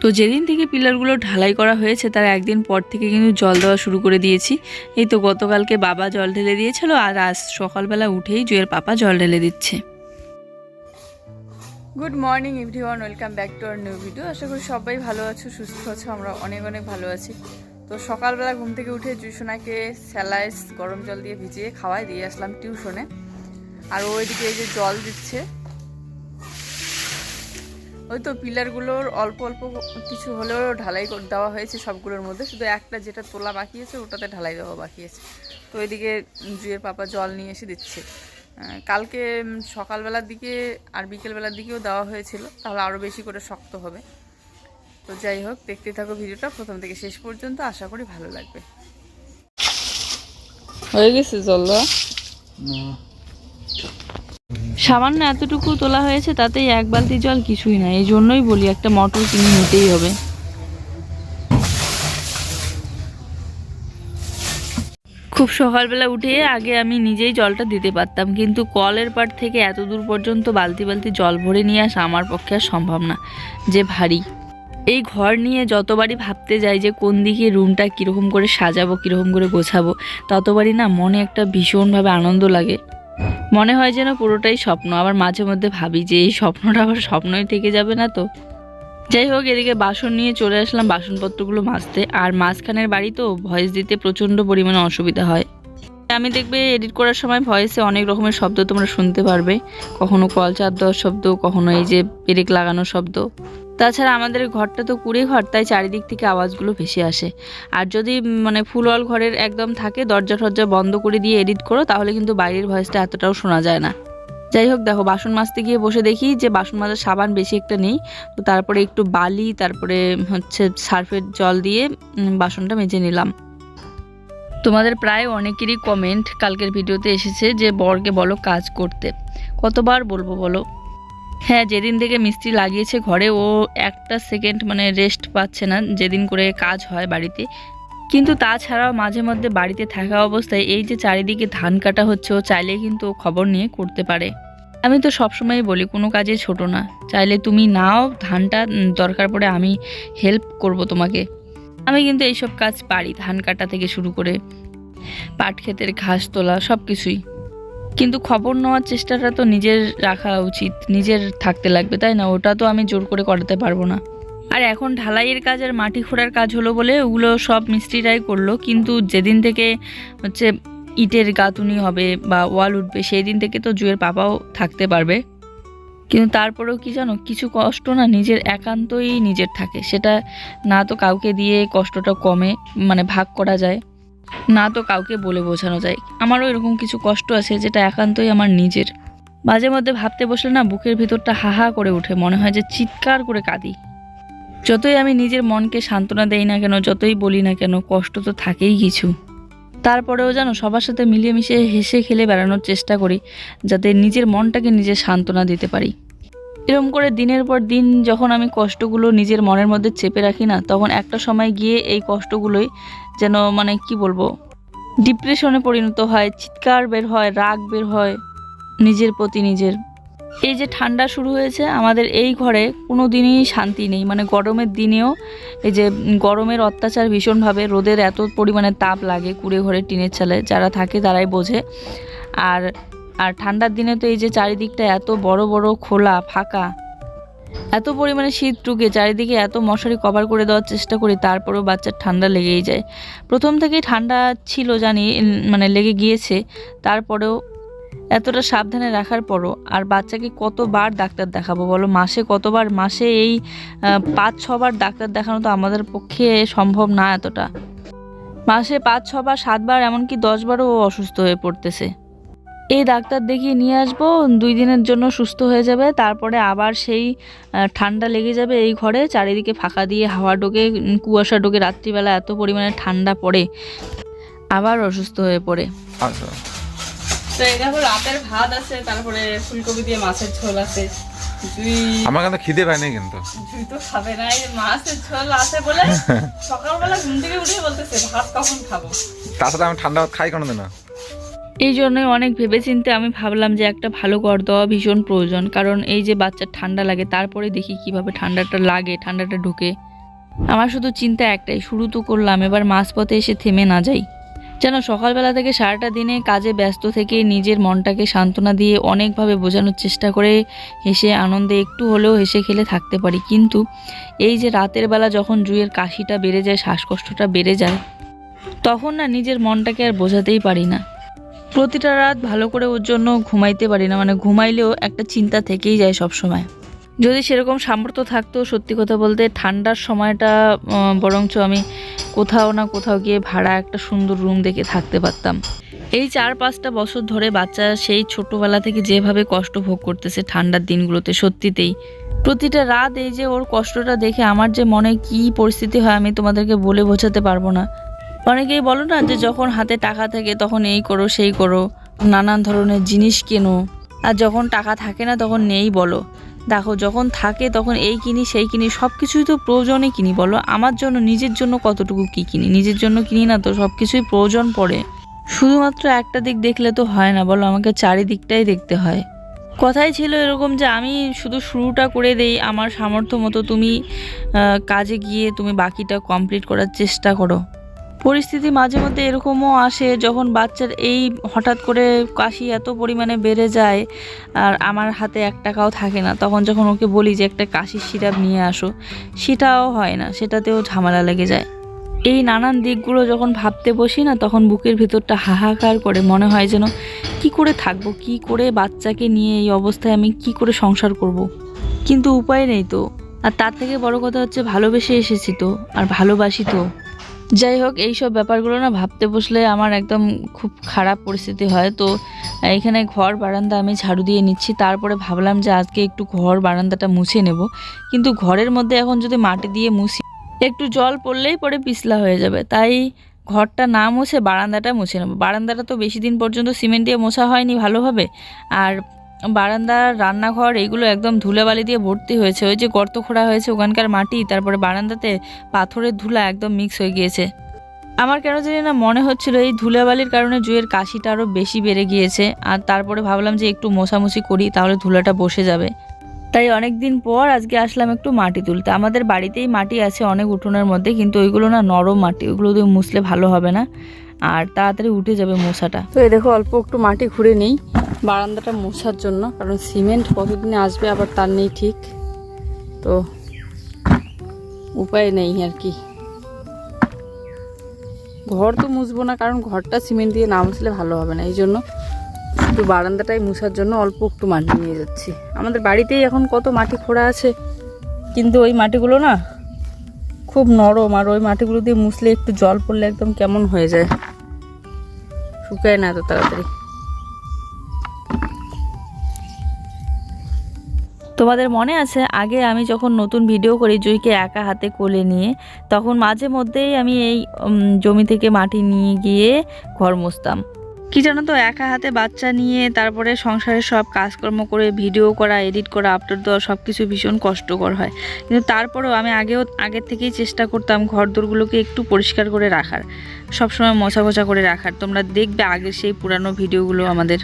তো যেদিন থেকে পিলারগুলো ঢালাই করা হয়েছে, তার একদিন পর থেকে কিন্তু জল দেওয়া শুরু করে দিয়েছি। এই তো গতকালকে বাবা জল ঢেলে দিয়েছিল, আর আজ সকালবেলা উঠেই জুয়ের পাপা জল ঢেলে দিচ্ছে। Good morning everyone welcome back to our new video আশা করি সবাই ভালো আছো, সুস্থ আছো, আমরা অনেক অনেক ভালো আছি। তো সকালবেলা ঘুম থেকে উঠে টিউশনাকে স্যালাইস, গরম জল দিয়ে ভিজিয়ে খাওয়াই দিয়ে আসলাম টিউশনে। আর ওইদিকে এই যে জল দিচ্ছে। ওই তো পিলারগুলোর অল্প অল্প কিছু হলেও ঢালাই করে দেওয়া হয়েছে সবগুলোর মধ্যে। শুধু একটা যেটা তোলা বাকি আছে ওটাতে ঢালাই দেওয়া বাকি আছে। তো ওইদিকে জুয়ের পাপা জল নিয়ে এসে দিচ্ছে। কালকে সকালবেলার দিকে আর বিকেলবেলার দিকেও দেওয়া হয়েছিল। তাহলে আরও বেশি করে শক্ত হবে। তো যাই হোক দেখতে থাকো ভিডিওটা। প্রথম থেকে শেষ পর্যন্ত আশা করি ভালো লাগবে। হয়ে গেছে জল দেওয়া? সামান্য এতটুকু তোলা হয়েছে তাতেই এক বালতি জল কিছুই না এই জন্যই বলি একটা মটর কিনে নিতেই হবে। খুব সকালবেলা উঠে আগে আমি নিজেই জলটা দিতে পারতাম, কিন্তু কলের পাড় থেকে এত দূর পর্যন্ত বালতি বালতি জল ভরে নিয়ে আসা আমার পক্ষে আর সম্ভব না, যে ভারী। এই ঘর নিয়ে যতবারই ভাবতে যাই যে কোন দিকে রুমটা কীরকম করে সাজাবো, কীরকম করে গোছাবো, ততবারই না মনে একটা ভীষণভাবে আনন্দ লাগে। মনে হয় যেন পুরোটাই স্বপ্ন। আবার মাঝে মধ্যে ভাবি যে এই স্বপ্নটা আবার স্বপ্নই থেকে যাবে না তো। যাই হোক, এদিকে বাসন নিয়ে চলে আসলাম বাসনপত্রগুলো মাজতে। আর মাঝখানের বাড়ি তো ভয়েস দিতে প্রচণ্ড পরিমাণে অসুবিধা হয়। আমি দেখবে এডিট করার সময় ভয়েসে অনেক রকমের শব্দ তোমরা শুনতে পারবে। কখনো কল চাপ দেওয়ার শব্দ, কখনো এই যে পেরেক লাগানোর শব্দ। তাছাড়া আমাদের ঘরটা তো কুড়ে ঘর, তাই চারিদিক থেকে আওয়াজগুলো ভেসে আসে। আর যদি মানে ফুলওয়াল ঘরের একদম থাকে, দরজা টরজা বন্ধ করে দিয়ে এডিট করো, তাহলে কিন্তু বাইরের ভয়েসটা এতটাও শোনা যায় না। যাই হোক, দেখো, বাসন মাজতে গিয়ে বসে দেখি যে বাসন মাজার সাবান বেশি একটা নেই। তো তারপরে একটু বালি, তারপরে হচ্ছে সার্ফের জল দিয়ে বাসনটা মেজে নিলাম। তোমাদের প্রায় অনেকেরই কমেন্ট কালকের ভিডিওতে এসেছে যে বরকে বলো কাজ করতে। কতবার বলব বলো? হ্যাঁ যেদিন থেকে মিস্ত্রি লাগিয়েছে ঘরে, ও একটা সেকেন্ড মানে রেস্ট পাচ্ছে না, যেদিন করে কাজ হয় বাড়িতে। কিন্তু তাছাড়াও মাঝে মধ্যে বাড়িতে থাকা অবস্থায় এই যে চারিদিকে ধান কাটা হচ্ছে, ও চাইলে কিন্তু ও খবর নিয়ে করতে পারে। আমি তো সবসময় বলি, কোনো কাজে ছোট না। চাইলে তুমি নাও, ধানটা দরকার পড়ে আমি হেল্প করব তোমাকে। আমি কিন্তু এইসব কাজ পারি, ধান কাটা থেকে শুরু করে। পাট ক্ষেতের ঘাস তোলা সব কিছুই কিন্তু খবর নেওয়ার চেষ্টাটা তো নিজের রাখা উচিত, নিজের থাকতে লাগবে, তাই না? ওটা তো আমি জোর করে করাতে পারব না। আর এখন ঢালাইয়ের কাজ আর মাটি খোঁড়ার কাজ হলো বলে ওগুলো সব মিস্ত্রিরাই করল, কিন্তু যেদিন থেকে হচ্ছে ইটের গাঁথুনি হবে বা ওয়াল উঠবে সেই দিন থেকে তো জুয়ের পাপাও থাকতে পারবে। কিন্তু তারপরেও কি জানো, কিছু কষ্ট না নিজের একান্তই নিজের থাকে, সেটা না তো কাউকে দিয়ে কষ্টটা কমে মানে ভাগ করা যায়। না তো কাউকে বলে বোঝানো যায়। আমারও এরকম কিছু কষ্ট আছে যেটা একান্তই আমার নিজের। মাঝে মধ্যে ভাবতে বসলে না বুকের ভিতরটা হাহা করে ওঠে, মনে হয় যে চিৎকার করে কাঁদি। যতই আমি নিজের মনকে সান্ত্বনা দেই না কেন, যতই বলি না কেন, কষ্ট তো থাকেই কিছু। তারপরেও যেন সবার সাথে মিলিয়ে হেসে খেলে বেড়ানোর চেষ্টা করি, যাতে নিজের মনটাকে নিজে সান্ত্বনা দিতে পারি। এরকম করে দিনের পর দিন যখন আমি কষ্টগুলো নিজের মনের মধ্যে চেপে রাখি না, তখন একটা সময় গিয়ে এই কষ্টগুলোই যেন মানে কি বলব? ডিপ্রেশনে পরিণত হয়, চিৎকার বের হয়, রাগ বের হয়, নিজের প্রতি নিজের। এই যে ঠান্ডা শুরু হয়েছে, আমাদের এই ঘরে কোনো দিনই শান্তি নেই। মানে গরমের দিনেও এই যে গরমের অত্যাচার ভীষণভাবে, রোদের এত পরিমাণে তাপ লাগে কুড়ে ঘরে টিনের চালে যারা থাকে তারাই বোঝে। আর আর ঠান্ডার দিনে তো এই যে চারিদিকটা এত বড় বড় খোলা, ফাঁকা এত পরিমাণে শীত টুকে চারিদিকে এত মশারি কভার করে দেওয়ার চেষ্টা করি, তারপরেও বাচ্চার ঠান্ডা লেগেই যায়। প্রথম থেকেই ঠান্ডা ছিল জানি মানে লেগে গিয়েছে। তারপরেও এতটা সাবধানে রাখার পরও আর বাচ্চাকে কতবার ডাক্তার দেখাবো বলো? মাসে কতবার? মাসে এই পাঁচ, ছবার ডাক্তার দেখানো তো আমাদের পক্ষে সম্ভব না এতটা। মাসে পাঁচ, ছবার, সাতবার, এমনকি দশবারও অসুস্থ হয়ে পড়তেছে। এই ডাক্তার দেখিয়ে নিয়ে আসব দুই দিনের জন্য সুস্থ হয়ে যাবে তারপরে আবার সেই ঠান্ডা লেগে যাবে এই ঘরে চারিদিকে ফাঁকা দিয়ে হাওয়া ঢোকে কুয়াশা ঢোকে রাত্রিবেলা এত পরিমাণে ঠান্ডা পড়ে আবার অসুস্থ হয়ে পড়ে। আচ্ছা। তো এই দেখো রাতের ভাত আছে তারপরে ফুলকপি দিয়ে মাছের ঝোল আছে আমার কিন্তু খিদে পায়নি কিন্তু। জুই তো খাবে না এই মাছের ঝোল আছে বলে সকালবেলা ঘুম থেকে উঠে বলতেছে ভাত কখন খাব? তার আমি ঠান্ডা ভাত খাই কোনো দিন এই জন্যই অনেক ভেবেচিন্তে আমি ভাবলাম যে একটা ভালো ঘর দেওয়া ভীষণ প্রয়োজন, কারণ এই যে বাচ্চার ঠান্ডা লাগে, তারপরে দেখি কীভাবে ঠান্ডাটা লাগে, ঠান্ডাটা ঢুকে। আমার শুধু চিন্তা একটাই, শুরু তো করলাম, এবার মাঝপথে এসে থেমে না যাই। যেন সকালবেলা থেকে সারাটা দিনে কাজে ব্যস্ত থেকে নিজের মনটাকে সান্ত্বনা দিয়ে অনেকভাবে বোঝানোর চেষ্টা করে হেসে আনন্দে একটু হলেও হেসে খেলে থাকতে পারি। কিন্তু এই যে রাতের বেলা যখন জুয়ের কাশিটা বেড়ে যায়, শ্বাসকষ্টটা বেড়ে যায়, তখন না নিজের মনটাকে আর বোঝাতেই পারি না। প্রতিটা রাত ভালো করে ওর জন্য ঘুমাইতে পারি না মানে ঘুমাইলেও একটা চিন্তা থেকেই যায় সব সময় যদি সেরকম সামর্থ্য থাকতো, সত্যি কথা বলতে ঠান্ডার সময়টা বরঞ্চ আমি কোথাও না কোথাও গিয়ে ভাড়া একটা সুন্দর রুম দেখে থাকতে পারতাম। এই চার পাঁচটা বছর ধরে বাচ্চা সেই ছোটবেলা থেকে যেভাবে কষ্ট ভোগ করতেছে ঠান্ডার দিনগুলোতে, সত্যিতেই। প্রতিটা রাত এই যে ওর কষ্টটা দেখে আমার যে মনে কি পরিস্থিতি হয় আমি তোমাদেরকে বলে বোঝাতে পারব না। অনেকেই বলো না যে যখন হাতে টাকা থাকে তখন এই করো, সেই করো, নানান ধরনের জিনিস কেনো। আর যখন টাকা থাকে না তখন নেই বলো। দেখো, যখন থাকে তখন এই কিনি, সেই কিনি সব কিছুই তো প্রয়োজনে কিনি বলো। আমার জন্য, নিজের জন্য কতটুকু কি কিনি? নিজের জন্য কিনি না তো সব কিছুই প্রয়োজন পড়ে। শুধুমাত্র একটা দিক দেখলে তো হয় না বলো, আমাকে চারিদিকটাই দেখতে হয়। কথাই ছিল এরকম যে আমি শুধু শুরুটা করে দেই, আমার সামর্থ্য মতো তুমি কাজে গিয়ে তুমি বাকিটা কমপ্লিট করার চেষ্টা করো। পরিস্থিতি মাঝে মধ্যে এরকমও আসে যখন বাচ্চার এই হঠাৎ করে কাশি এত পরিমাণে বেড়ে যায় আর আমার হাতে এক টাকাও থাকে না, তখন যখন ওকে বলি যে একটা কাশির সিরাপ নিয়ে আসো, সেটাও হয় না, সেটাতেও ঝামেলা লেগে যায়। এই নানান দিকগুলো যখন ভাবতে বসি না, তখন বুকের ভিতরটা হাহাকার করে, মনে হয় যেন কি করে থাকব, কি করে বাচ্চাকে নিয়ে এই অবস্থায় আমি কি করে সংসার করব। কিন্তু উপায় নেই তো। আর তার থেকে বড় কথা হচ্ছে ভালোবেসে এসেছি তো, আর ভালোবাসি তো। যাই হোক, এইসব ব্যাপারগুলো না ভাবতে বসলে আমার একদম খুব খারাপ পরিস্থিতি হয়। তো, এখানে ঘর বারান্দা আমি ঝাড়ু দিয়ে নিচ্ছি। তারপরে ভাবলাম যে আজকে একটু ঘর বারান্দাটা মুছে নেব। কিন্তু ঘরের মধ্যে এখন যদি মাটি দিয়ে মুছি, একটু জল পড়লেই পরে পিছলা হয়ে যাবে। তাই ঘরটা না মুছে বারান্দাটা মুছে নেব। বারান্দাটা তো বেশি দিন পর্যন্ত সিমেন্ট দিয়ে মোছা হয়নি ভালোভাবে। আর বারান্দা রান্নাঘর, এগুলো একদম ধুলাবালি দিয়ে ভর্তি হয়েছে। ওই যে গর্ত খোঁড়া হয়েছে ওখানকার মাটি, তারপরে বারান্দাতে পাথরের ধুলা একদম মিক্স হয়ে গিয়েছে। আমার কেন জানি না মনে হচ্ছিল এই ধুলাবালির কারণে জুয়ের কাশিটা আরও বেশি বেড়ে গিয়েছে। আর তারপরে ভাবলাম যে একটু মোছামুছি করি, তাহলে ধুলাটা বসে যাবে। তাই অনেক দিন পর আজকে আসলাম একটু মাটি তুলতে। আমাদের বাড়িতেই মাটি আছে অনেক উঠোনের মধ্যে, কিন্তু ওইগুলো না নরম মাটি ওইগুলো দিয়ে মুছলে ভালো হবে না। আর তাড়াতাড়ি উঠে যাবে মশাটা। তো এই দেখো, অল্প একটু মাটি ঘুরে নেই। বারান্দাটা মোছার জন্য, কারণ সিমেন্ট কতদিনে আসবে আবার তার নেই ঠিক। তো উপায় নেই আর কি। ঘর তো মুছবো না, কারণ ঘরটা সিমেন্ট দিয়ে না মুছলে ভালো হবে না। এই জন্য একটু বারান্দাটাই মুছার জন্য অল্প একটু মাটি নিয়ে যাচ্ছি। আমাদের বাড়িতেই এখন কত মাটি খোঁড়া আছে, কিন্তু ওই মাটিগুলো না খুব নরম, আর ওই মাটিগুলো দিয়ে মুছলে একটু জল পড়লে একদম কেমন হয়ে যায়। শুকায় না এত তাড়াতাড়ি। তোমাদের মনে আছে, আগে আমি যখন নতুন ভিডিও করি জুইকে একা হাতে কোলে নিয়ে, তখন মাঝে মধ্যেই আমি এই জমি থেকে মাটি নিয়ে গিয়ে ঘর মুছতাম। কি জানো তো, একা হাতে বাচ্চা নিয়ে তারপরে সংসারের সব কাজকর্ম করে ভিডিও করা এডিট করা আপলোড দেওয়া সব কিছু ভীষণ কষ্টকর হয়। কিন্তু তারপরেও আমি আগেও, আগের থেকেই চেষ্টা করতাম ঘর দোরগুলোকে একটু পরিষ্কার করে রাখার, সবসময় মোছা মোছা করে রাখার। তোমরা দেখবে আগের সেই পুরানো ভিডিওগুলো আমাদের।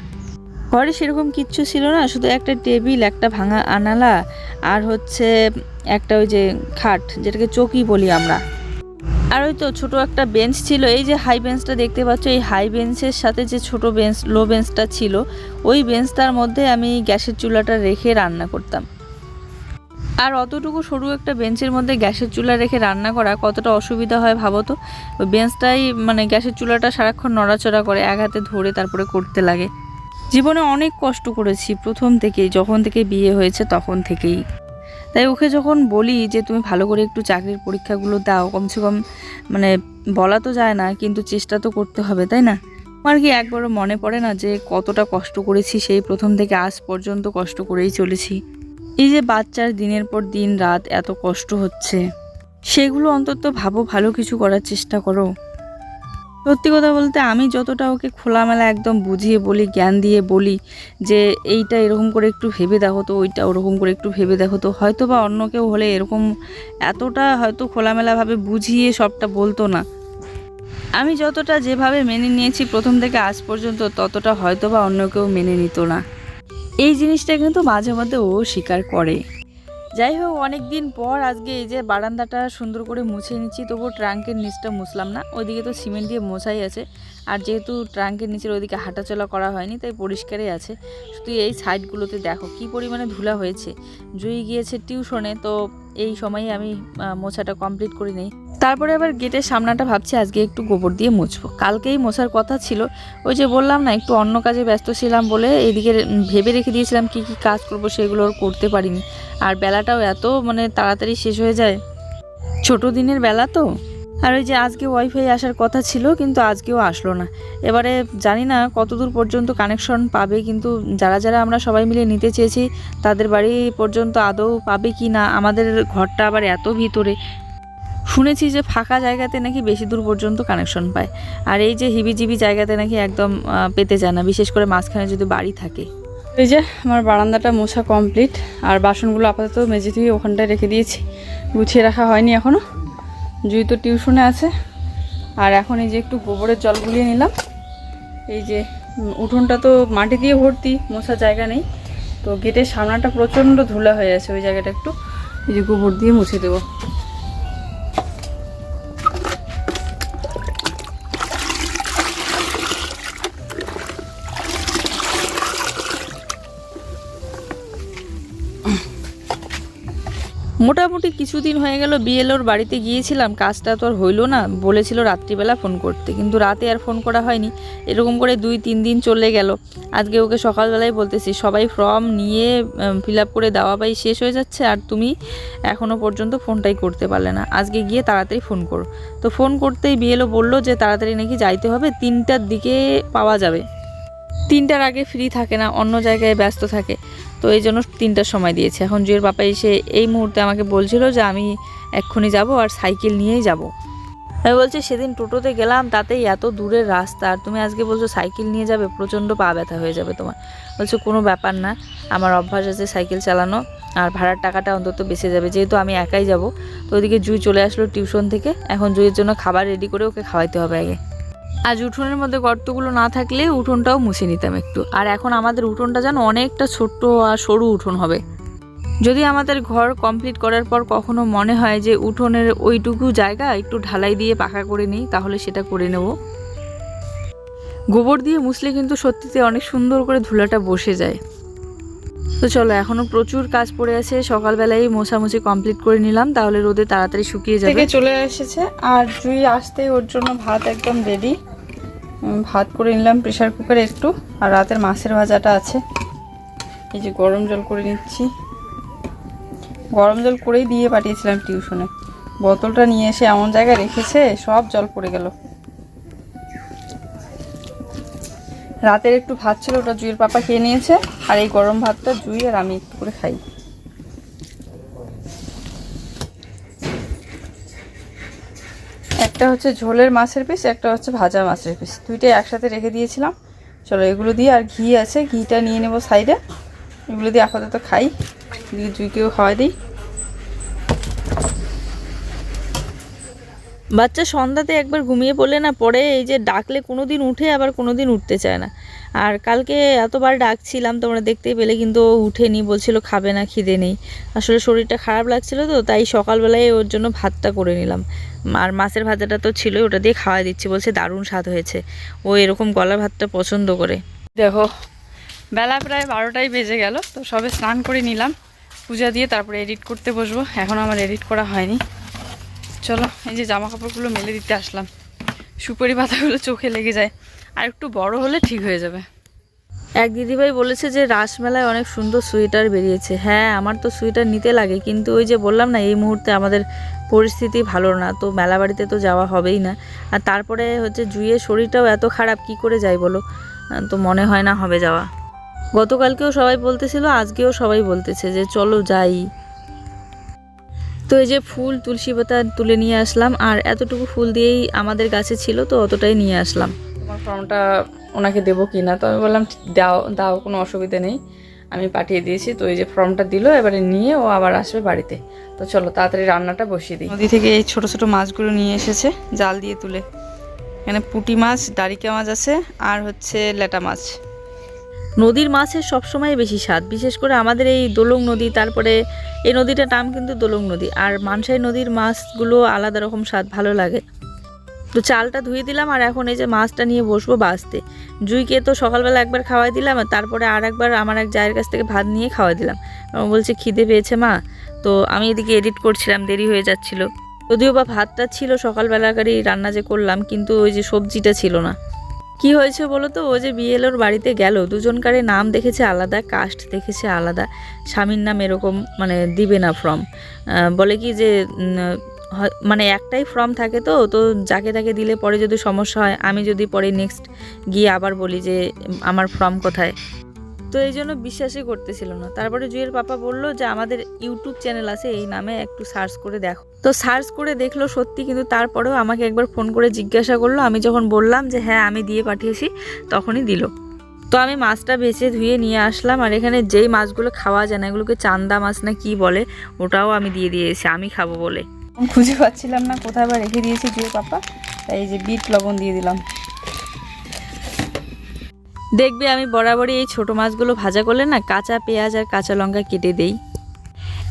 ঘরে সেরকম কিচ্ছু ছিল না, শুধু একটা টেবিল, একটা ভাঙা আনালা, আর হচ্ছে একটা ওই যে খাট, যেটাকে চৌকি বলি আমরা। আর ওই তো ছোটো একটা বেঞ্চ ছিল, এই যে হাই বেঞ্চটা দেখতে পাচ্ছ, এই হাই বেঞ্চের সাথে যে ছোট বেঞ্চ লো বেঞ্চটা ছিল, ওই বেঞ্চটার মধ্যে আমি গ্যাসের চুলাটা রেখে রান্না করতাম। আর অতটুকু সরু একটা বেঞ্চের মধ্যে গ্যাসের চুলা রেখে রান্না করা কতটা অসুবিধা হয় ভাবো তো? ওই বেঞ্চটাই মানে গ্যাসের চুলাটা সারাক্ষণ নড়াচড়া করে, এক হাতে ধরে তারপরে করতে লাগে। জীবনে অনেক কষ্ট করেছি প্রথম থেকেই, যখন থেকে বিয়ে হয়েছে তখন থেকেই। তাই ওকে যখন বলি যে, তুমি ভালো করে একটু চাকরির পরীক্ষাগুলো দাও, কমসে কম মানে বলা তো যায় না, কিন্তু চেষ্টা তো করতে হবে, তাই না? আমার কি একবারও মনে পড়ে না যে, কতটা কষ্ট করেছি, সেই প্রথম থেকে আজ পর্যন্ত কষ্ট করেই চলেছি। এই যে বাচ্চার দিনের পর দিন, রাত এত কষ্ট হচ্ছে। সেগুলো অন্তত ভাবো, ভালো কিছু করার চেষ্টা করো। সত্যি কথা বলতে আমি যতটা ওকে খোলামেলা একদম বুঝিয়ে বলি, জ্ঞান দিয়ে বলি যে এইটা এরকম করে একটু ভেবে দেখো তো, ওইটা ওরকম করে একটু ভেবে দেখো তো, হয়তো বা অন্য কেউ হলে এরকম এতটা হয়তো খোলামেলাভাবে বুঝিয়ে সবটা বলতো না। আমি যতটা যেভাবে মেনে নিয়েছি প্রথম থেকে আজ পর্যন্ত ততটা হয়তো বা অন্য কেউ মেনে নিত না। এই জিনিসটা কিন্তু মাঝে মধ্যে ও স্বীকার করে। যাই হোক অনেক দিন পর আজকে এই যে বারান্দাটা সুন্দর করে মুছে নিচ্ছি তবু ট্রাঙ্কের নিচটা মুছলাম না। ওইদিকে তো সিমেন্ট দিয়ে মোছাই আছে, আর যেহেতু ট্রাঙ্কের নিচের ওইদিকে হাঁটাচলা করা হয়নি, তাই পরিষ্কারই আছে। শুধু এই সাইডগুলোতে দেখো, কি পরিমাণে ধুলা হয়েছে। জুই গিয়েছে টিউশনে, তো এই সময়ে আমি মোছাটা কমপ্লিট করি নেই। তারপরে আবার গেটের সামনাটা ভাবছি, আজকে একটু গোবর দিয়ে মুছবো। কালকেই মোছার কথা ছিল। ওই যে বললাম না, একটু অন্য কাজে ব্যস্ত ছিলাম বলে এদিকে ভেবে রেখে দিয়েছিলাম কি কি কাজ করব সেগুলো করতে পারিনি। আর বেলাটাও এত মানে তাড়াতাড়ি শেষ হয়ে যায়। ছোট দিনের বেলা তো। আর ওই যে আজকে ওয়াইফাই আসার কথা ছিল, কিন্তু আজকেও আসলো না। এবারে জানি না কতদূর পর্যন্ত কানেকশন পাবে, কিন্তু যারা যারা আমরা সবাই মিলে নিতে চেয়েছি, তাদের বাড়ি পর্যন্ত আদৌ পাবে কি না, আমাদের ঘরটা আবার এত ভিতরে। শুনেছি যে ফাঁকা জায়গাতে নাকি বেশি দূর পর্যন্ত কানেকশন পায়। আর এই যে হিবিজিবি জায়গাতে নাকি একদম পেতে যায় না, বিশেষ করে মাঝখানে যদি বাড়ি থাকে। এই যে আমার বারান্দাটা মোছা কমপ্লিট আর বাসনগুলো আপাতত মেঝে থেকে ওখানটায় রেখে দিয়েছি, গুছিয়ে রাখা হয়নি এখনও জুই তো টিউশনে আছে। আর এখন এই যে একটু গোবরের জল গুলিয়ে নিলাম। এই যে উঠোনটা তো মাটি দিয়ে ভর্তি, মোছা জায়গা নেই। তো গেটের সামনাটা প্রচণ্ড ধুলা হয়ে আছে, ওই জায়গাটা একটু। এই যে গোবর দিয়ে মুছে দেবো। মোটামুটি কিছুদিন হয়ে গেল বিএলওর বাড়িতে গিয়েছিলাম, কাজটা তো আর হইল না, বলেছিল রাত্রিবেলা ফোন করতে, কিন্তু রাতে আর ফোন করা হয়নি, এরকম করে দুই তিন দিন চলে গেল। আজকে ওকে সকালবেলায় বলতেছি, সবাই ফর্ম নিয়ে ফিল আপ করে দেওয়া বাই শেষ হয়ে যাচ্ছে, আর তুমি এখনও পর্যন্ত ফোনটাই করতে পারলে না। আজকে গিয়ে তাড়াতাড়ি ফোন করো। তো ফোন করতেই বিএলও বলল যে, তাড়াতাড়ি নাকি যাইতে হবে, তিনটার দিকে পাওয়া যাবে। তিনটার আগে ফ্রি থাকে না, অন্য জায়গায় ব্যস্ত থাকে। তো এই জন্য তিনটার সময় দিয়েছে। এখন জুয়ের পাপা এসে এই মুহূর্তে আমাকে বলছিল যে আমি এক্ষুনি যাব আর সাইকেল নিয়েই যাব। আমি বলছি, সেদিন টোটোতে গেলাম, তাতেই এত দূরের রাস্তা। আর তুমি আজকে বলছো সাইকেল নিয়ে যাবে, প্রচণ্ড পা ব্যথা হয়ে যাবে তোমার। বলছো, কোনো ব্যাপার না, আমার অভ্যাস আছে সাইকেল চালানো, আর ভাড়ার টাকাটা অন্তত বেঁচে যাবে। যেহেতু আমি একাই যাব, তো ওইদিকে জুই চলে আসলো টিউশন থেকে। এখন জুইয়ের জন্য খাবার রেডি করে ওকে খাওয়াইতে হবে আগে। আজ উঠোনের মধ্যে গর্তগুলো না থাকলে উঠোনটাও মুছে নিতাম একটু। আর এখন আমাদের উঠোনটা যেন অনেকটা ছোট্ট আর সরু উঠোন হবে। যদি আমাদের ঘর কমপ্লিট করার পর কখনো মনে হয় যে উঠোনের ওইটুকু জায়গা একটু ঢালাই দিয়ে পাকা করে নিই, তাহলে সেটা করে নেব। গোবর দিয়ে মুছলে কিন্তু সত্যিতে অনেক সুন্দর করে ধুলাটা বসে যায়। তো চলো, এখনও প্রচুর কাজ পড়ে আছে। সকালবেলায় মোছামুছি কমপ্লিট করে নিলাম, তাহলে রোদে তাড়াতাড়ি শুকিয়ে যাবে। চলে এসেছে, আর জুই আসতে ওর জন্য ভাত একদম রেডি ভাত করে নিলাম প্রেশার কুকারে একটু, আর রাতের মাছের ভাজাটা আছে। এই যে গরম জল করে নিচ্ছি। গরম জল করেই দিয়ে পাঠিয়েছিলাম টিউশনে। বোতলটা নিয়ে এসে এমন জায়গায় রেখেছে, সব জল পড়ে গেল। রাতের একটু ভাত ছিল, ওটা জুইয়ের পাপা খেয়ে নিয়েছে, আর এই গরম ভাতটা জুই আর আমি একটু করে খাই। একটা হচ্ছে ঝোলের মাছের পিস একটা হচ্ছে ভাজা মাছের পিস দুইটাই একসাথে রেখে দিয়েছিলাম। চলো এগুলো দিয়ে আর ঘি আছে, ঘিটা নিয়ে নেব সাইডে। এগুলো দিয়ে আপাতত খাই। দিয়ে জুইকেও খাওয়াই দিই। বাচ্চা সন্ধ্যাতে একবার ঘুমিয়ে পড়লে না, পরে এই যে ডাকলে কোনো দিন উঠে, আবার কোনো দিন উঠতে চায় না। আর কালকে এতবার ডাকছিলাম, তোমরা দেখতেই পেলে, কিন্তু ও উঠেনি, বলছিল খাবে না, খিদে নেই। আসলে শরীরটা খারাপ লাগছিল তো, তাই সকালবেলায় ওর জন্য ভাতটা করে নিলাম। আর মাছের ভাজাটা তো ছিলই, ওটা দিয়ে খাওয়া দিচ্ছি, বলছে দারুণ স্বাদ হয়েছে। ও এরকম গলা ভাতটা পছন্দ করে। দেখো, বেলা প্রায় বারোটাই বেজে গেল, তো সবে স্নান করে নিলাম। পূজা দিয়ে তারপরে এডিট করতে বসবো, এখন আমার এডিট করা হয়নি। চলো, এই যে জামা কাপড়গুলো মেলে দিতে আসলাম। সুপারি পাতাগুলো চোখে লেগে যায়। আর একটু বড় হলে ঠিক হয়ে যাবে। এক দিদিভাই বলেছে যে, রাসমেলায় অনেক সুন্দর সোয়েটার বেরিয়েছে। হ্যাঁ আমার তো সোয়েটার নিতে লাগে, কিন্তু ওই যে বললাম না, এই মুহূর্তে আমাদের পরিস্থিতি ভালো না, তো মেলা বাড়িতে তো যাওয়া হবেই না। আর তারপরে হচ্ছে জুইয়ের শরীরটাও এত খারাপ, কি করে যাই বলো? তো মনে হয় না হবে যাওয়া। গতকালকেও সবাই বলতেছিল, আজকেও সবাই বলতেছে যে, চলো যাই। তো এই যে ফুল তুলসী পাতা তুলে নিয়ে আসলাম, আর এতটুকু ফুল দিয়েই আমাদের গাছে ছিল, তো অতটাই নিয়ে আসলাম। তোমার ফর্মটা ওনাকে দেবো কি না? তো আমি বললাম দাও দাও কোনো অসুবিধা নেই। আমি পাঠিয়ে দিয়েছি। তো এই যে ফর্মটা দিল এবারে নিয়ে ও আবার আসবে বাড়িতে। তো চলো তাড়াতাড়ি রান্নাটা বসিয়ে দিই। নদী থেকে এই ছোট ছোট মাছগুলো নিয়ে এসেছে জাল দিয়ে তুলে। এখানে পুঁটি মাছ দারিকা মাছ আছে আর হচ্ছে লেটা মাছ। নদীর মাছের সবসময় বেশি স্বাদ। বিশেষ করে আমাদের এই দোলং নদী তারপরে এই নদীটার নাম কিন্তু দোলং নদী। আর মানসাই নদীর মাছগুলো আলাদা রকম স্বাদ ভালো লাগে। তো চালটা ধুয়ে দিলাম আর এখন এই যে মাছটা নিয়ে বসবো বাঁচতে। জুইকে তো সকালবেলা একবার খাওয়াই দিলাম তারপরে আর একবার আমার এক জায়ের কাছ থেকে ভাত নিয়ে খাওয়াই দিলাম। বলছে, খিদে পেয়েছে মা? তো আমি এদিকে এডিট করছিলাম, দেরি হয়ে যাচ্ছিল। যদিও বা ভাতটা ছিল সকালবেলাকারই রান্না যে করলাম, কিন্তু ওই যে সবজিটা ছিল না। কি হয়েছে বলো তো? ও যে বিএলওর বাড়িতে গেল, দুজনকারে নাম দেখেছে আলাদা কাস্ট দেখেছে আলাদা, স্বামীর নাম এরকম মানে দিবে না ফর্ম বলে কি যে মানে একটাই ফর্ম থাকে তো তো যাকে তাকে দিলে পরে যদি সমস্যা হয়, আমি যদি পরে নেক্সট গিয়ে আবার বলি যে, আমার ফর্ম কোথায়? তো এই জন্য বিশ্বাসই করতেছিল না। তারপরে জুয়ের পাপা বলল যে, আমাদের ইউটিউব চ্যানেল আছে, এই নামে একটু সার্চ করে দেখো। তো সার্চ করে দেখল সত্যি, কিন্তু তারপরেও আমাকে একবার ফোন করে জিজ্ঞাসা করল। আমি যখন বললাম যে হ্যাঁ আমি দিয়ে পাঠিয়েছি, তখনই দিল। তো আমি মাছটা বেছে ধুয়ে নিয়ে আসলাম, আর এখানে যেই মাছগুলো খাওয়া যায় না, এগুলোকে চান্দা মাছ না কি বলে, ওটাও আমি দিয়ে দিয়েছি, আমি খাব বলে। খুঁজে পাচ্ছিলাম না কোথায় বা রেখে দিয়েছি জুয়ের পাপা, তাই এই যে বিট লবণ দিয়ে দিলাম। দেখবে আমি বরাবরই এই ছোট মাছগুলো ভাজা করলে না কাঁচা পেঁয়াজ আর কাঁচা লঙ্কা কেটে দেই।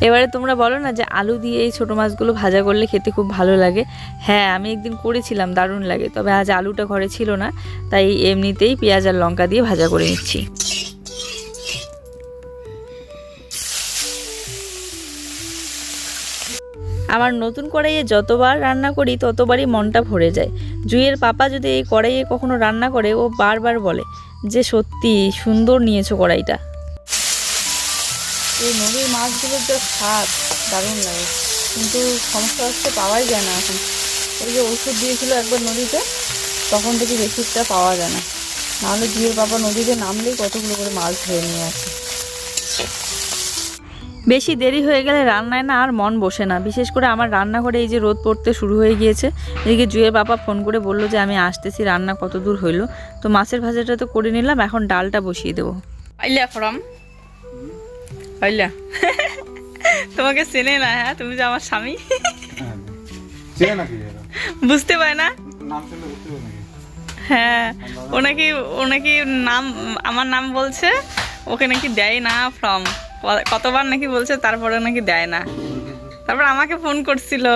এবারে তোমরা বলো না যে আলু দিয়ে এই ছোটো মাছগুলো ভাজা করলে খেতে খুব ভালো লাগে। হ্যাঁ আমি একদিন করেছিলাম, দারুণ লাগে। তবে আজ আলুটা ঘরে ছিল না, তাই এমনিতেই পেঁয়াজ আর লঙ্কা দিয়ে ভাজা করে নিচ্ছি। আমার নতুন কড়াইয়ে যতবার রান্না করি, ততবারই মনটা ভরে যায়। জুইয়ের পাপা যদি এই কড়াইয়ে কখনো রান্না করে, ও বারবার বলে, যে সত্যি সুন্দর নিয়েছো কড়াইটা। এই নদীর মাছগুলোর যা স্বাদ, দারুণ লাগে। কিন্তু সমস্যা হচ্ছে পাওয়াই যায় না এখন। ওই যে ওষুধ দিয়েছিল একবার নদীতে, তখন থেকে ওষুধটা পাওয়া যায় না। নাহলে জিয়ের বাবা নদীতে নামলেই কতগুলো করে মাছ ধরে নিয়ে আসে। বেশি দেরি হয়ে গেলে রান্নায় না আর মন বসে না। বিশেষ করে আমার রান্নাঘরে এই যে রোদ পড়তে শুরু হয়ে গিয়েছে। এদিকে জুয়ের বাবা ফোন করে বলল যে আমি আসতেছি রান্না কত দূর হইল? তো মাছের ভাজাটা তো করে নিলাম এখন ডালটা বসিয়ে দেবো। ফরম। তোমাকে চেনে না হ্যাঁ? তুমি যে আমার স্বামী। বুঝতে পারে না? হ্যাঁ ওনাকে ওনাকে নাম আমার নাম বলছে ওকে নাকি দেয় না ফর্ম। কতবার নাকি বলছে তারপরে নাকি দেয় না। তারপর আমাকে ফোন করছিল।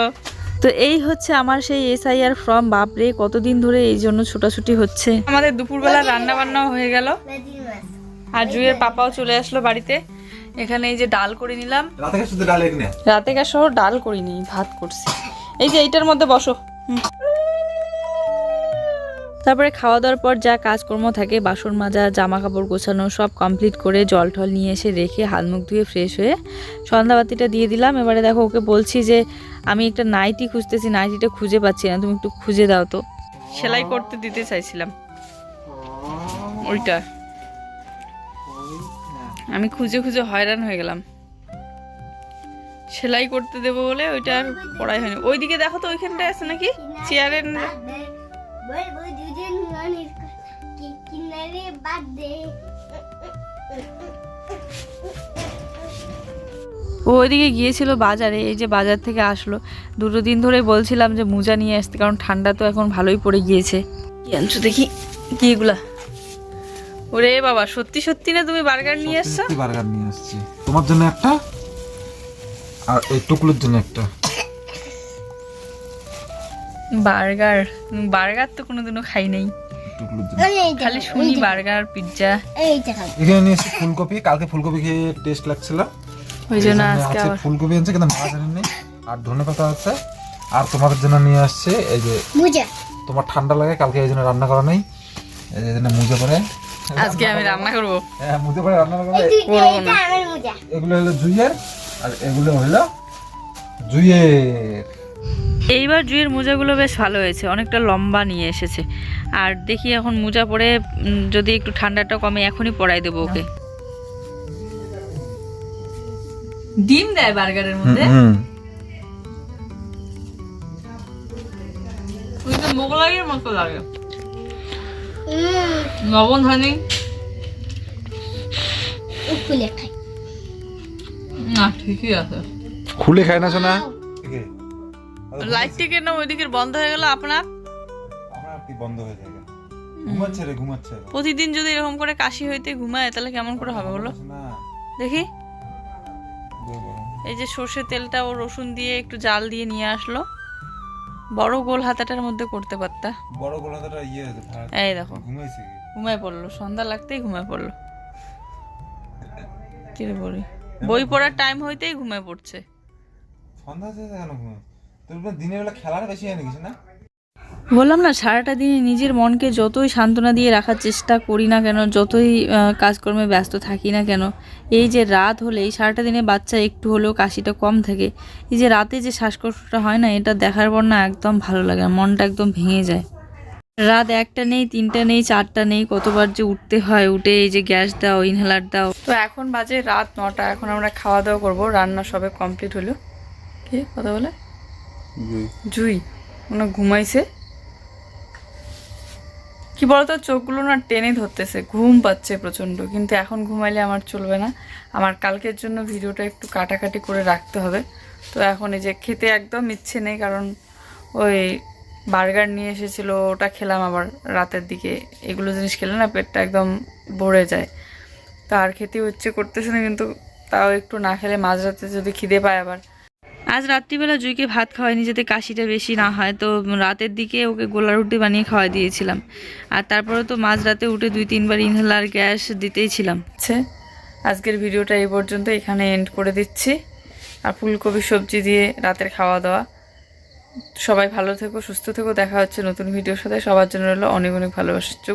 তো এই হচ্ছে আমার সেই এসআইআর ফর্ম বাপরে কতদিন ধরে এই জন্য ছোটাছুটি হচ্ছে। আমাদের দুপুরবেলা রান্না বান্নাও হয়ে গেল। আর জুয়ের পাপাও চলে আসলো বাড়িতে। এখানে এই যে ডাল করে নিলাম। রাতে শুধু ডাল এখানে? রাতে কার সহ ডাল করিনি ভাত করছি। এই যে এইটার মধ্যে বসো। হুম। তারপরে খাওয়া দাওয়ার পর যা কাজকর্ম থাকে বাসন মাজা জামা কাপড় গোছানো সব কমপ্লিট করে জল টল নিয়ে এসে রেখে হাত মুখ ধুয়ে ফ্রেশ হয়ে সন্ধ্যাবাতিটা দিয়ে দিলাম এবারে দেখো ওকে বলছি যে আমি একটা নাইটি খুঁজতেছি নাইটিটা খুঁজে পাচ্ছি না তুমি একটু খুঁজে দাও তো সেলাই করতে দিতে চাইছিলাম ওইটা আমি খুঁজে খুঁজে হয়রান হয়ে গেলাম সেলাই করতে দেবো বলে ওইটা আর পড়াই হয়নি ওইদিকে দেখো তো ওইখানটায় আছে নাকি চেয়ারের ও ওইদিকে গিয়েছিল বাজারে এই যে বাজার থেকে আসলো। দুটো দিন ধরে বলছিলাম যে মোজা নিয়ে আসতে কারণ ঠান্ডা তো এখন ভালোই পড়ে গিয়েছে। কি আনছো দেখি? কি এগুলা? ওরে বাবা সত্যি সত্যি না তুমি বার্গার নিয়ে আসছো? সত্যি বার্গার নিয়ে আসছি। তোমার জন্য একটা? আর এই টুকলুর জন্য একটা। বার্গার? বার্গার তো কোনোদিনও খাই নাই। টুকলুর জন্য খালি শুনি বার্গার পিৎজা। এইটা খাব এখানে নিয়েছি ফুলকপি কালকে ফুলকপি খেয়ে টেস্ট লাগছিল। ওই জন্য জন্য আজকে ফুলকপি আনছে কিন্তু মাছ আনেনি আর ধনে পাতা আছে। আর তোমাদের জন্য নিয়ে আসছে এই যে মুজা। তোমার ঠান্ডা লাগে কালকে এই জন্য রান্না করা নেই। এই যে এখানে মুজে পরে আজকে আমি রান্না করব। হ্যাঁ মুজে পরে রান্না করে করব না। আমার মুজা। এগুলো হলো জুইয়ের আর এগুলো হলো জুইয়ের। এইবার জুয়ের মোজাগুলো বেশ ভালো হয়েছে অনেকটা লম্বা নিয়ে এসেছে। আর দেখি এখন মোজা পরে যদি একটু ঠান্ডাটা কমে এখনই পরাই দেবো ওকে। ডিম দেয় বার্গারের মধ্যে? মোগলাইয়ের মতো লাগে। লবণ হয়নি খুলে না ঠিকই আছে। খুলে খায় না শোনা লাইটটা কেন ওইদিকে বন্ধ হয়ে গেল আপনার? আমরা বন্ধ হয়ে যাবে ঘুমাচ্ছে রে ঘুমাচ্ছে। প্রতিদিন যদি এরকম করে কাশি হইতে ঘুমায় তাহলে কেমন করে হবে বলো? দেখি। এই যে সর্ষের তেলটা ও রসুন দিয়ে একটু জাল দিয়ে নিয়ে আসলো। বড় গোল হাতাটার মধ্যে করতে পারতা। বড় গোলাটা ইয়ে এই দেখো। ঘুমাইছে ঘুমায় পড়ল। সন্ধ্যা লাগতেই ঘুমায় পড়ল। কিরে বলি? বই পড়ার টাইম হইতেই ঘুমায় পড়ছে। সন্ধ্যা কেন ঘুমায় তোর বোধহয় দিনের বেলা খেলার বেশি হয় নাকি না বললাম না সারাটা দিনে নিজের মনকে যতই সান্ত্বনা দিয়ে রাখার চেষ্টা করি না কেন যতই কাজকর্মে ব্যস্ত থাকি না কেন এই যে রাত হলে এই সারাটা দিনে বাচ্চা একটু হলেও কাশিটা কম থাকে এই যে রাতে যে শ্বাসকষ্টটা হয় না এটা দেখার পর না একদম ভালো লাগে মনটা একদম ভেঙে যায়। রাত একটা নেই তিনটা নেই চারটা নেই কতবার যে উঠতে হয় উঠে এই যে গ্যাস দাও ইনহেলার দাও। তো এখন বাজে রাত নটা এখন আমরা খাওয়া দাওয়া করব রান্না সবে কমপ্লিট হলো। কি? কথা বলে? জুই, ওনা ঘুমাইছে। কি বলতো, চোখগুলো না টেনে ধরতেছে, ঘুম পাচ্ছে প্রচণ্ড, কিন্তু এখন ঘুমাইলে আমার চলবে না। আমার কালকের জন্য ভিডিওটা একটু কাটাকাটি করে রাখতে হবে। তো এখন এই যে খেতে একদম ইচ্ছে নেই, কারণ ওই বার্গার নিয়ে এসেছিল, ওটা খেলাম আবার রাতের দিকে। এগুলো জিনিস খেলে না পেটটা একদম ভরে যায়। তো আর খেতেও ইচ্ছে করতেছে না, কিন্তু তাও একটু না খেলে মাঝরাতে যদি খিদে পায় আবার। আজ রাত্রিবেলা জুইকে ভাত খাওয়াইনি যাতে কাশিটা বেশি না হয়, তো রাতের দিকে ওকে গোলা রুটি বানিয়ে খাওয়াই দিয়েছিলাম। আর তারপরে তো মাঝরাতে উঠে দুই তিনবার ইনহেলার গ্যাস দিতেই ছিলাম। হচ্ছে আজকের ভিডিওটা এই পর্যন্ত, এখানে এন্ড করে দিচ্ছি। আর ফুলকপি সবজি দিয়ে রাতের খাওয়া দাওয়া সবাই ভালো থেকো, সুস্থ থেকো, দেখা হচ্ছে নতুন ভিডিওর সাথে। সবার জন্য রইল অনেক অনেক ভালোবাসা। চোখ